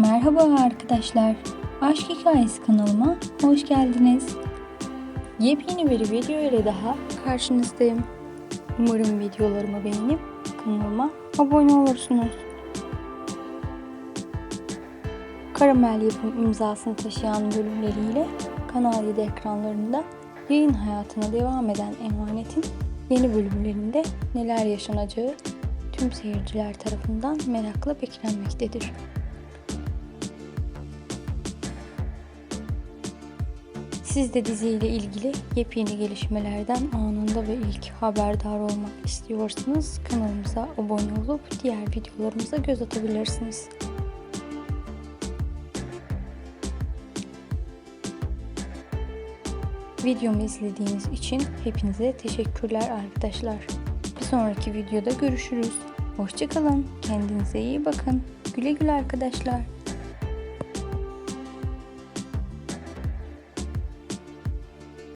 Merhaba arkadaşlar. Aşk Hikayesi kanalıma hoş geldiniz. Yepyeni bir video ile daha karşınızdayım. Umarım videolarımı beğenip kanalıma abone olursunuz. Karamel yapım imzasını taşıyan bölümleriyle Kanal 7 ekranlarında yayın hayatına devam eden Emanet'in yeni bölümlerinde neler yaşanacağı tüm seyirciler tarafından merakla beklenmektedir. Siz de diziyle ilgili yepyeni gelişmelerden anında ve ilk haberdar olmak istiyorsanız kanalımıza abone olup diğer videolarımıza göz atabilirsiniz. Videomu izlediğiniz için hepinize teşekkürler arkadaşlar. Bir sonraki videoda görüşürüz. Hoşçakalın. Kendinize iyi bakın. Güle güle arkadaşlar.